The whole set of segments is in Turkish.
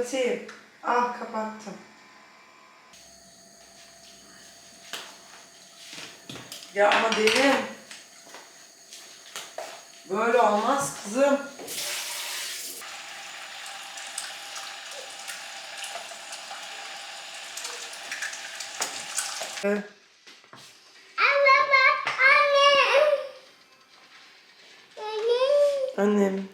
Kapatayım. Ah kapattım. Ya ama derin. Böyle olmaz kızım. Evet. Annem.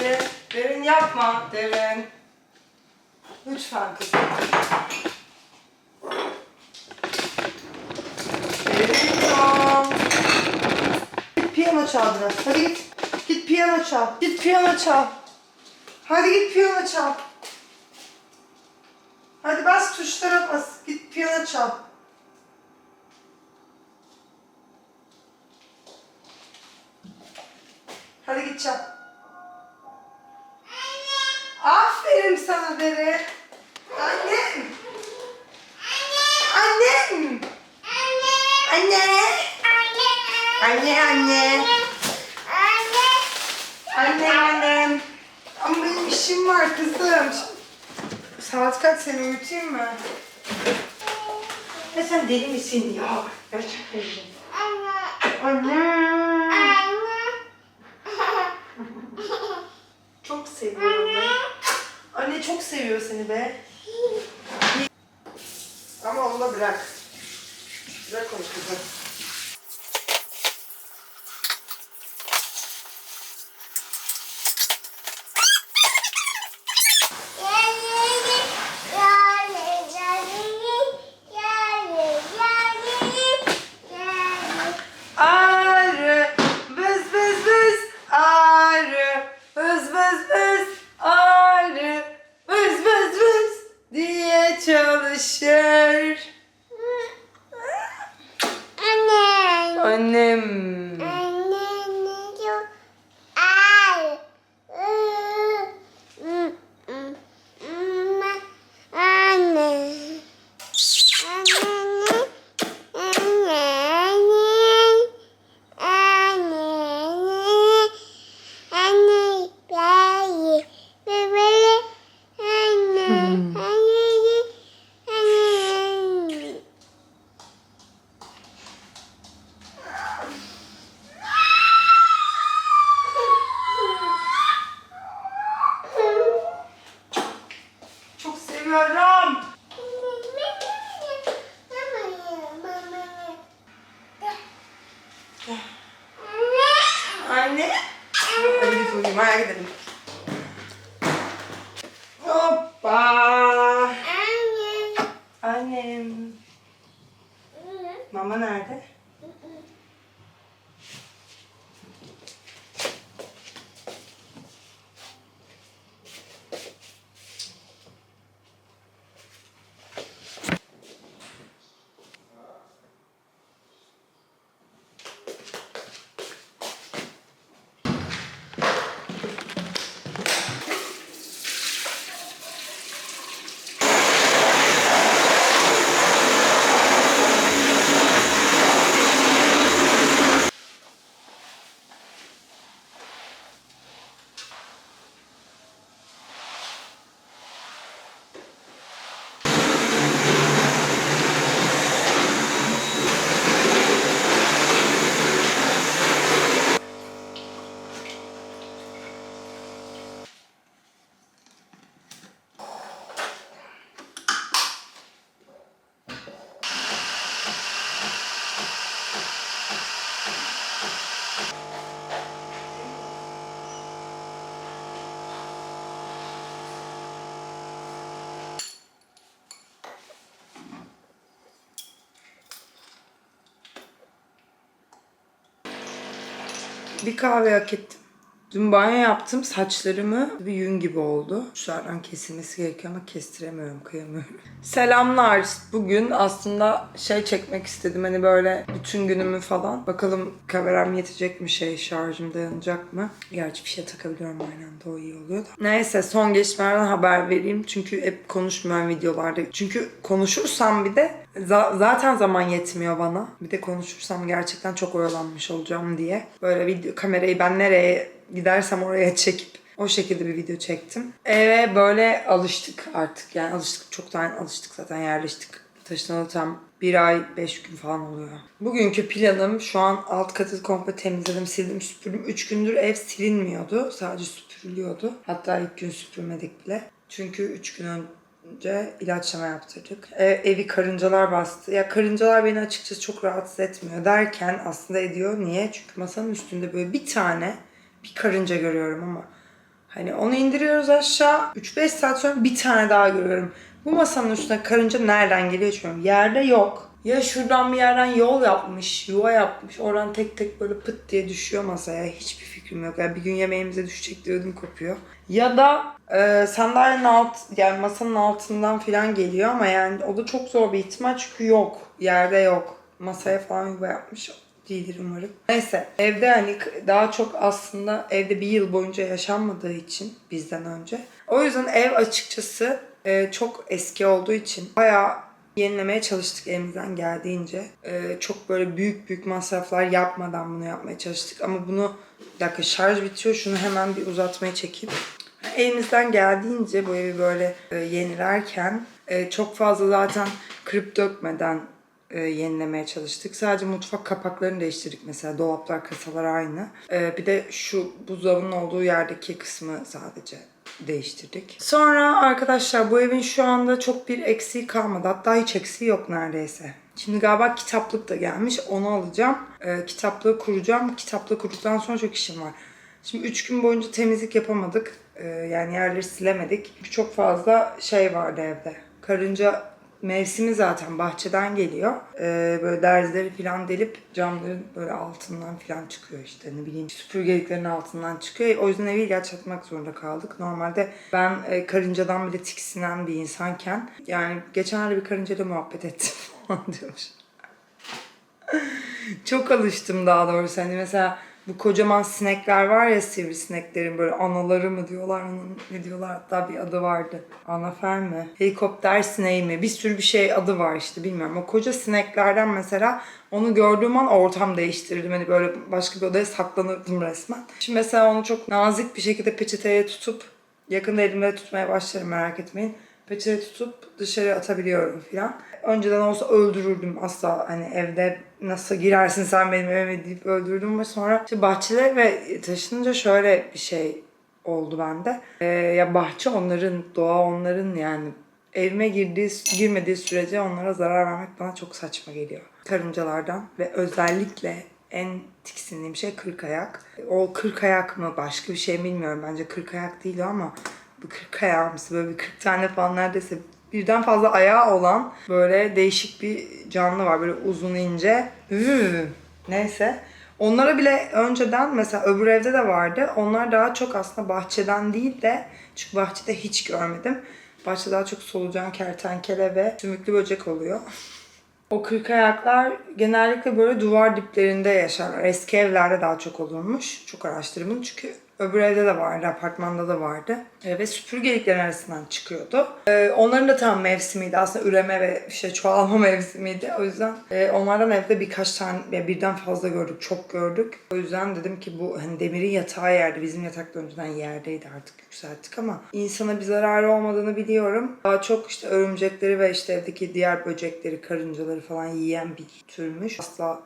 Derin, derin yapma derin. Lütfen kızım. Derin Git piyano çal biraz. Hadi git. Git çal. Git piyano çal. Hadi git piyano çal. Hadi bas tuşlara bas. Git piyano çal. Hadi git çal. Aferin sana Dere. Annem. Annem. Anne. Anne anne. Annem annem. Ama benim işim var kızım. Saat kaç seni uyutayım mı? Ya sen deli misin ya? Gerçekten. Anne. Çok seviyorum be. Anne çok seviyor seni be. Ama onu da. Bırak Çok Bir kahve hak ettim. Dün banyo yaptım. Saçlarımı bir yün gibi oldu. Şuradan kesilmesi gerekiyor ama kestiremiyorum, kıyamıyorum. Selamlar. Bugün aslında şey çekmek istedim. Hani böyle bütün günümü falan. Bakalım kameram yetecek mi şey, şarjım dayanacak mı? Gerçi bir şey takabiliyorum aynı anda o iyi oluyor da. Neyse son gelişmelerden haber vereyim. Çünkü hep konuşmuyorum videolarda. Çünkü konuşursam bir de za- zaten zaman yetmiyor bana. Bir de konuşursam gerçekten çok oyalanmış olacağım diye. Böyle video kamerayı ben nereye gidersem oraya çekip o şekilde bir video çektim. Eve böyle alıştık artık. Yani alıştık çoktan alıştık zaten yerleştik. Taşınalı tam bir ay beş gün falan oluyor. Bugünkü planım şu an alt katı komple temizledim, sildim, süpürdüm. Üç gündür ev silinmiyordu. Sadece süpürülüyordu. Hatta ilk gün süpürmedik bile. Çünkü üç gün önce ilaçlama yaptırdık. E, evi karıncalar bastı. Ya karıncalar beni açıkçası çok rahatsız etmiyor derken aslında ediyor. Niye? Çünkü masanın üstünde böyle bir tane bir karınca görüyorum ama hani onu indiriyoruz aşağı 3-5 saat sonra bir tane daha görüyorum. Bu masanın üstüne karınca nereden geliyor bilmiyorum. Yerde yok. Ya şuradan bir yerden yol yapmış, yuva yapmış. Oradan tek tek böyle pıt diye düşüyor masaya. Hiçbir fikrim yok. Yani bir gün yemeğimize düşecek diye ödüm kopuyor. Ya da e, sandalyenin alt, yani masanın altından falan geliyor ama yani o da çok zor bir ihtimal çünkü yok. Yerde yok. Masaya falan yuva yapmış değildir umarım. Neyse evde hani daha çok aslında evde bir yıl boyunca yaşanmadığı için bizden önce. O yüzden ev açıkçası e, çok eski olduğu için bayağı yenilemeye çalıştık elimizden geldiğince. E, çok böyle büyük büyük masraflar yapmadan bunu yapmaya çalıştık. Ama bunu bir dakika şarj bitiyor. Şunu hemen bir uzatmaya çekeyim. Elimizden geldiğince bu evi böyle e, yenilerken e, çok fazla zaten kırıp dökmeden e, yenilemeye çalıştık. Sadece mutfak kapaklarını değiştirdik mesela. Dolaplar, kasalar aynı. E, bir de şu buzdolabının olduğu yerdeki kısmı sadece değiştirdik. Sonra arkadaşlar bu evin şu anda çok bir eksiği kalmadı. Hatta hiç eksiği yok neredeyse. Şimdi galiba kitaplık da gelmiş. Onu alacağım. E, kitaplığı kuracağım. Kitaplığı kurduktan sonra çok işim var. Şimdi 3 gün boyunca temizlik yapamadık. E, yani yerleri silemedik. Çok fazla şey vardı evde. Karınca mevsimi zaten bahçeden geliyor. Ee, böyle derzileri falan delip camların böyle altından falan çıkıyor işte ne bileyim süpürgeliklerin altından çıkıyor. O yüzden evi ilaç atmak zorunda kaldık. Normalde ben e, karıncadan bile tiksinen bir insanken yani geçenlerde bir karıncayla muhabbet ettim falan diyormuş. Çok alıştım daha doğrusu. Hani mesela bu kocaman sinekler var ya sivrisineklerin böyle anaları mı diyorlar onun ne diyorlar hatta bir adı vardı. Anafer mi? Helikopter sineği mi? Bir sürü bir şey adı var işte bilmiyorum. O koca sineklerden mesela onu gördüğüm an ortam değiştirirdim. Hani böyle başka bir odaya saklanırdım resmen. Şimdi mesela onu çok nazik bir şekilde peçeteye tutup yakında elimde tutmaya başlarım merak etmeyin. Peçete tutup dışarı atabiliyorum filan. Önceden olsa öldürürdüm asla hani evde nasıl girersin sen benim evime deyip öldürdüm ve sonra işte bahçede ve taşınınca şöyle bir şey oldu bende. Ee, ya bahçe onların, doğa onların yani evime girdiği, girmediği sürece onlara zarar vermek bana çok saçma geliyor. Karıncalardan ve özellikle en tiksindiğim şey kırk ayak. O kırk ayak mı başka bir şey bilmiyorum. Bence kırk ayak değil ama bu kırk ayağı mısı böyle bir 40 tane falan neredeyse birden fazla ayağı olan böyle değişik bir canlı var. Böyle uzun ince. Neyse. Onlara bile önceden mesela öbür evde de vardı. Onlar daha çok aslında bahçeden değil de çünkü bahçede hiç görmedim. Bahçede daha çok solucan, kertenkele ve sümüklü böcek oluyor. O kırk ayaklar genellikle böyle duvar diplerinde yaşarlar. Eski evlerde daha çok olurmuş. Çok araştırdım çünkü öbür evde de vardı, apartmanda da vardı. E, ve süpürgeliklerin arasından çıkıyordu. E, onların da tam mevsimiydi. Aslında üreme ve işte çoğalma mevsimiydi. O yüzden e, onlardan evde birkaç tane, birden fazla gördük, çok gördük. O yüzden dedim ki bu hani demirin yatağı yerde. Bizim yatak da önceden yerdeydi artık yükselttik ama insana bir zararı olmadığını biliyorum. Daha çok işte örümcekleri ve işte evdeki diğer böcekleri, karıncaları falan yiyen bir türmüş. Asla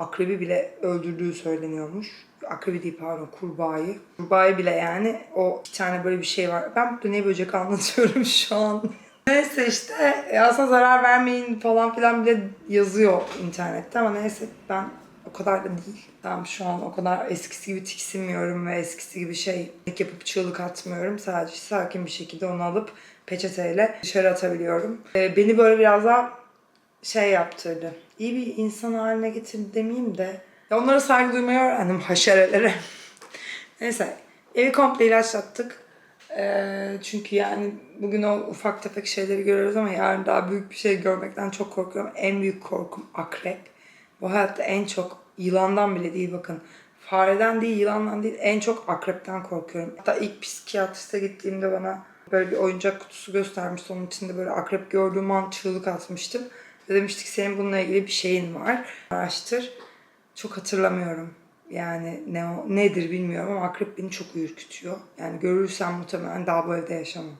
akrebi bile öldürdüğü söyleniyormuş. Akrebi değil pardon kurbağayı. Kurbağayı bile yani o bir tane böyle bir şey var. Ben burada ne böcek anlatıyorum şu an. Neyse işte e, aslında zarar vermeyin falan filan bile yazıyor internette ama neyse ben o kadar da değil. Tamam şu an o kadar eskisi gibi tiksinmiyorum ve eskisi gibi şey yapıp çığlık atmıyorum. Sadece sakin bir şekilde onu alıp peçeteyle dışarı atabiliyorum. Ee, beni böyle biraz daha şey yaptırdı. İyi bir insan haline getirdi demeyeyim de Ya onlara saygı duymayı öğrendim haşerelere. Neyse evi komple ilaçlattık. Ee, çünkü yani bugün o ufak tefek şeyleri görüyoruz ama yarın daha büyük bir şey görmekten çok korkuyorum. En büyük korkum akrep. Bu hayatta en çok yılandan bile değil bakın. Fareden değil, yılandan değil en çok akrepten korkuyorum. Hatta ilk psikiyatriste gittiğimde bana böyle bir oyuncak kutusu göstermişti. Onun içinde böyle akrep gördüğüm an çığlık atmıştım. Demiştik senin bununla ilgili bir şeyin var. Araştır. Çok hatırlamıyorum. Yani ne o, nedir bilmiyorum ama akrep beni çok ürkütüyor. Yani görürsem muhtemelen daha bu evde yaşamam.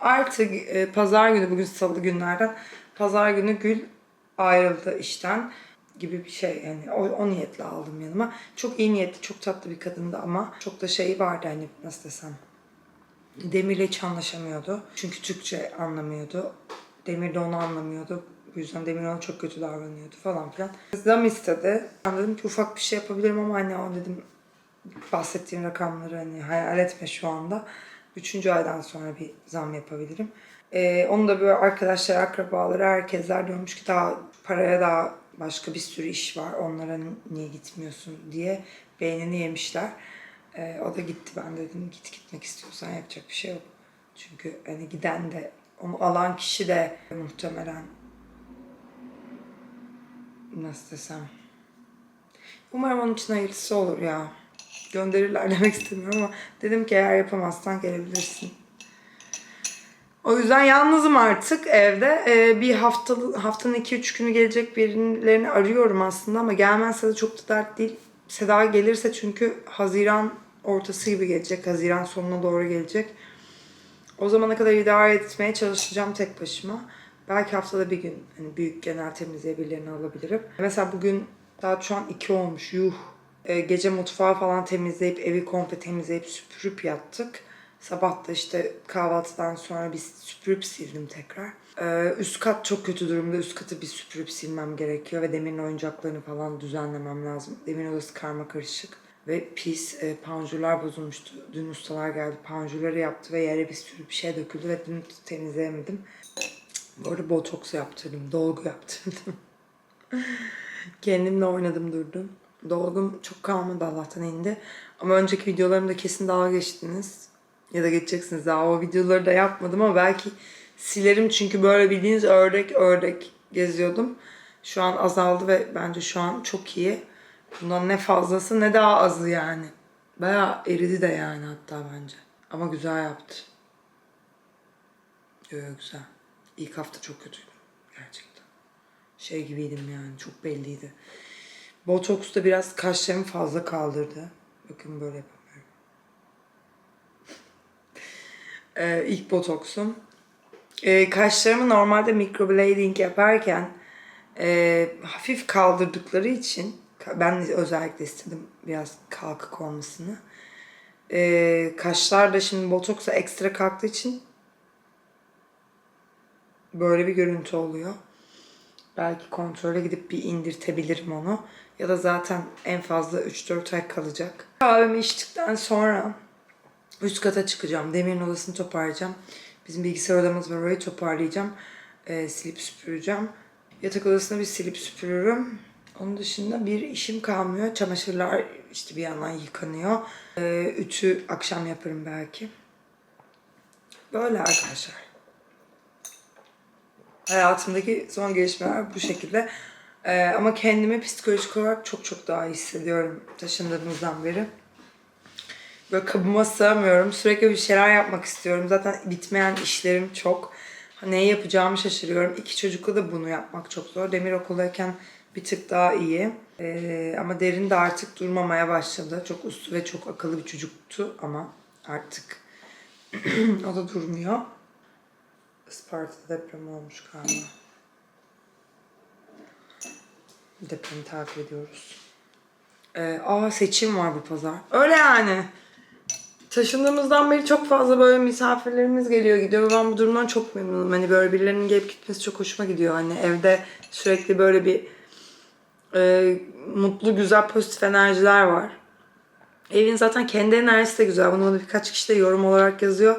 Artık e, pazar günü, bugün salı günlerden, pazar günü Gül ayrıldı işten gibi bir şey. Yani o, o niyetle aldım yanıma. Çok iyi niyetli, çok tatlı bir kadındı ama çok da şey vardı hani nasıl desem. Demir'le hiç anlaşamıyordu. Çünkü Türkçe anlamıyordu. Demir de onu anlamıyordu. Bu yüzden Demir ona çok kötü davranıyordu falan filan. Zam istedi. Ben dedim ki ufak bir şey yapabilirim ama hani o dedim bahsettiğim rakamları hani hayal etme şu anda. Üçüncü aydan sonra bir zam yapabilirim. Ee, onu da böyle arkadaşlar, akrabaları, herkesler diyormuş ki daha paraya daha başka bir sürü iş var. Onlara niye gitmiyorsun diye beynini yemişler. Ee, o da gitti. Ben dedim git gitmek istiyorsan yapacak bir şey yok. Çünkü hani giden de onu alan kişi de muhtemelen nasıl desem umarım onun için hayırlısı olur ya. Gönderirler demek istemiyorum ama dedim ki eğer yapamazsan gelebilirsin. O yüzden yalnızım artık evde. Ee, bir haftalı, haftanın 2-3 günü gelecek birilerini arıyorum aslında ama gelmezse de çok da dert değil. Seda gelirse çünkü Haziran ortası gibi gelecek. Haziran sonuna doğru gelecek. O zamana kadar idare etmeye çalışacağım tek başıma. Belki haftada bir gün hani büyük genel temizliğe alabilirim. Mesela bugün saat şu an 2 olmuş. Yuh. Ee, gece mutfağı falan temizleyip evi komple temizleyip süpürüp yattık. Sabah da işte kahvaltıdan sonra bir süpürüp sildim tekrar. Ee, üst kat çok kötü durumda. Üst katı bir süpürüp silmem gerekiyor ve Demir'in oyuncaklarını falan düzenlemem lazım. Demir'in odası karma karışık ve pis e, panjurlar bozulmuştu. Dün ustalar geldi panjurları yaptı ve yere bir sürü bir şey döküldü ve dün temizleyemedim. Bu arada botoks yaptırdım, dolgu yaptırdım. Kendimle oynadım durdum. Dolgum çok kalmadı Allah'tan indi. Ama önceki videolarımda kesin dalga geçtiniz. Ya da geçeceksiniz daha o videoları da yapmadım ama belki silerim çünkü böyle bildiğiniz ördek ördek geziyordum. Şu an azaldı ve bence şu an çok iyi. Bundan ne fazlası ne daha azı yani. Bayağı eridi de yani hatta bence. Ama güzel yaptı. Yo, güzel. İlk hafta çok kötüydüm. Gerçekten. Şey gibiydim yani. Çok belliydi. Botoks da biraz kaşlarımı fazla kaldırdı. Bakın böyle yapamıyorum. Ee, ilk botoksum. Ee, kaşlarımı normalde microblading yaparken e, hafif kaldırdıkları için ben özellikle istedim biraz kalkık olmasını. Ee, kaşlar da şimdi botoksa ekstra kalktığı için böyle bir görüntü oluyor. Belki kontrole gidip bir indirtebilirim onu. Ya da zaten en fazla 3-4 ay kalacak. Kahvemi içtikten sonra üst kata çıkacağım. Demir'in odasını toparlayacağım. Bizim bilgisayar odamız var orayı toparlayacağım. Ee, silip süpüreceğim. Yatak odasını bir silip süpürürüm. Onun dışında bir işim kalmıyor. Çamaşırlar işte bir yandan yıkanıyor. Ee, ütü akşam yaparım belki. Böyle arkadaşlar. Hayatımdaki son gelişmeler bu şekilde. Ee, ama kendimi psikolojik olarak çok çok daha iyi hissediyorum taşındığımızdan beri. Böyle kabıma sığamıyorum. Sürekli bir şeyler yapmak istiyorum. Zaten bitmeyen işlerim çok. Neyi yapacağımı şaşırıyorum. İki çocukla da bunu yapmak çok zor. Demir okuldayken bir tık daha iyi. Ee, ama derin de artık durmamaya başladı. Çok uslu ve çok akıllı bir çocuktu ama artık o da durmuyor. Isparta'da deprem olmuş galiba. Depremi takip ediyoruz. Ee, aa seçim var bu pazar. Öyle yani. Taşındığımızdan beri çok fazla böyle misafirlerimiz geliyor gidiyor ben bu durumdan çok memnunum. Hani böyle birilerinin gelip gitmesi çok hoşuma gidiyor. Hani evde sürekli böyle bir e, mutlu, güzel, pozitif enerjiler var. Evin zaten kendi enerjisi de güzel. Bunu birkaç kişi de yorum olarak yazıyor.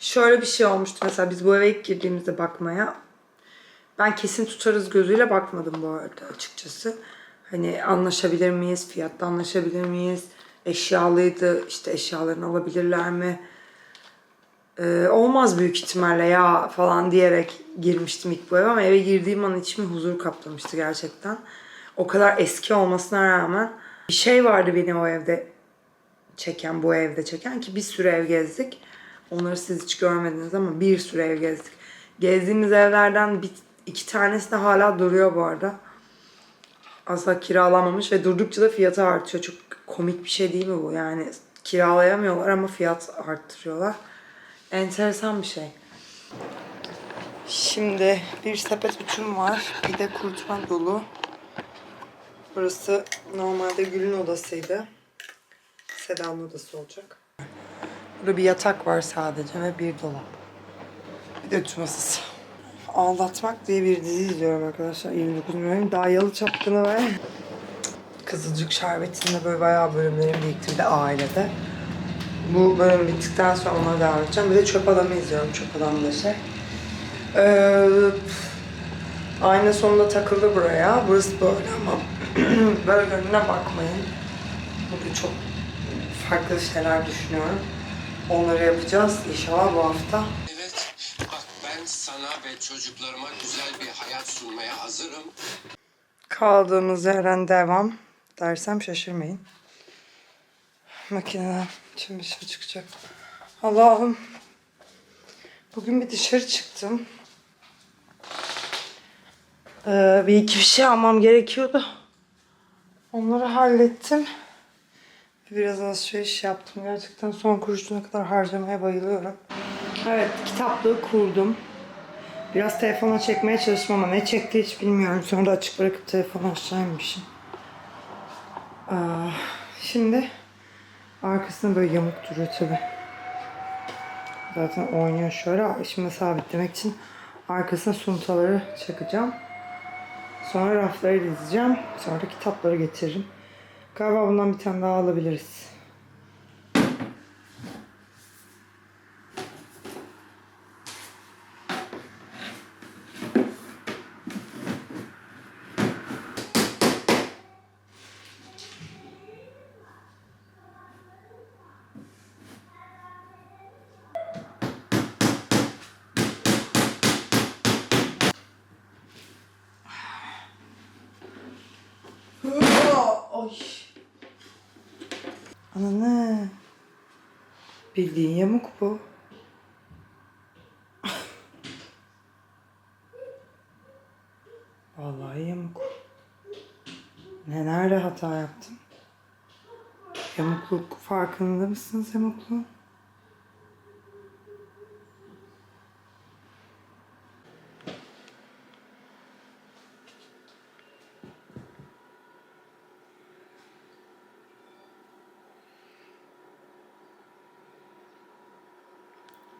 Şöyle bir şey olmuştu mesela biz bu eve ilk girdiğimizde bakmaya. Ben kesin tutarız gözüyle bakmadım bu arada açıkçası. Hani anlaşabilir miyiz? Fiyatta anlaşabilir miyiz? Eşyalıydı. işte eşyalarını alabilirler mi? Ee, olmaz büyük ihtimalle ya falan diyerek girmiştim ilk bu eve ama eve girdiğim an içimi huzur kaplamıştı gerçekten. O kadar eski olmasına rağmen bir şey vardı beni o evde çeken, bu evde çeken ki bir sürü ev gezdik. Onları siz hiç görmediniz ama bir sürü ev gezdik. Gezdiğimiz evlerden bir, iki tanesi de hala duruyor bu arada. Asla kiralanmamış ve durdukça da fiyatı artıyor. Çok komik bir şey değil mi bu? Yani kiralayamıyorlar ama fiyat arttırıyorlar. Enteresan bir şey. Şimdi bir sepet uçum var. Bir de kurutma dolu. Burası normalde Gül'ün odasıydı. Seda'nın odası olacak. Burada bir yatak var sadece ve bir dolap. Bir de ütü masası. Aldatmak diye bir dizi izliyorum arkadaşlar. 29 bölüm. Daha Yalı Çapkını ve Kızılcık Şerbeti'nde böyle bayağı bölümlerim birikti bir de ailede. Bu bölüm bittikten sonra ona devam edeceğim. Bir de Çöp Adam'ı izliyorum. Çöp Adam da şey. Ee, ayna sonunda takıldı buraya. Burası böyle ama böyle önüne bakmayın. Burada çok farklı şeyler düşünüyorum. Onları yapacağız inşallah bu hafta. Evet, bak ben sana ve çocuklarıma güzel bir hayat sunmaya hazırım. Kaldığımız yerden devam dersem şaşırmayın. Makineden dışarı çıkacak. Allah'ım. Bugün bir dışarı çıktım. Ee, bir iki bir şey almam gerekiyordu. Onları hallettim. Biraz alışveriş yaptım. Gerçekten son kuruşuna kadar harcamaya bayılıyorum. Evet, kitaplığı kurdum. Biraz telefona çekmeye çalıştım ama ne çekti hiç bilmiyorum. Sonra da açık bırakıp telefonu aşağı inmişim. Aa, şimdi arkasında böyle yamuk duruyor tabi. Zaten oynuyor şöyle. Şimdi sabitlemek için arkasına suntaları çakacağım. Sonra rafları dizeceğim. Sonra kitapları getiririm. Galiba bundan bir tane daha alabiliriz. Ay. Anne. Bildiğin yamuk bu. Vallahi yamuk. Ne nerede hata yaptım? Yamukluk farkında mısınız yamukluğun?